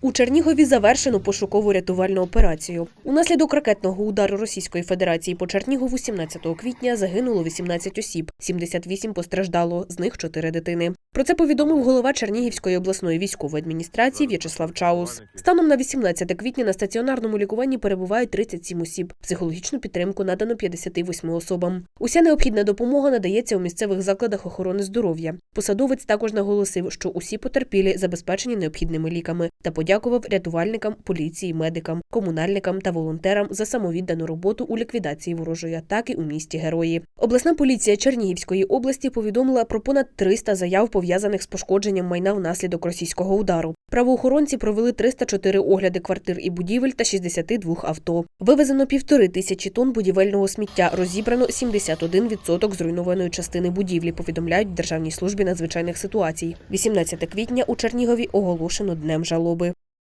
У Чернігові завершено пошукову рятувальну операцію. Унаслідок ракетного удару Російської Федерації по Чернігову 17 квітня загинуло 18 осіб, 78 постраждало, з них 4 дитини. Про це повідомив голова Чернігівської обласної військової адміністрації В'ячеслав Чаус. Станом на 18 квітня на стаціонарному лікуванні перебувають 37 осіб. Психологічну підтримку надано 58 особам. Уся необхідна допомога надається у місцевих закладах охорони здоров'я. Посадовець також наголосив, що усі потерпілі забезпечені необхідними ліками та подякував рятувальникам, поліції, медикам, комунальникам та волонтерам за самовіддану роботу у ліквідації ворожої атаки у місті Герої. Обласна поліція Чернігівської області повідомила про понад 300 заяв пов'язаних з пошкодженням майна внаслідок російського удару. Правоохоронці провели 304 огляди квартир і будівель та 62 авто. Вивезено півтори тисячі тонн будівельного сміття. Розібрано 71% зруйнованої частини будівлі. Повідомляють в Державній службі надзвичайних ситуацій. 18 квітня у Чернігові оголошено днем жалоби.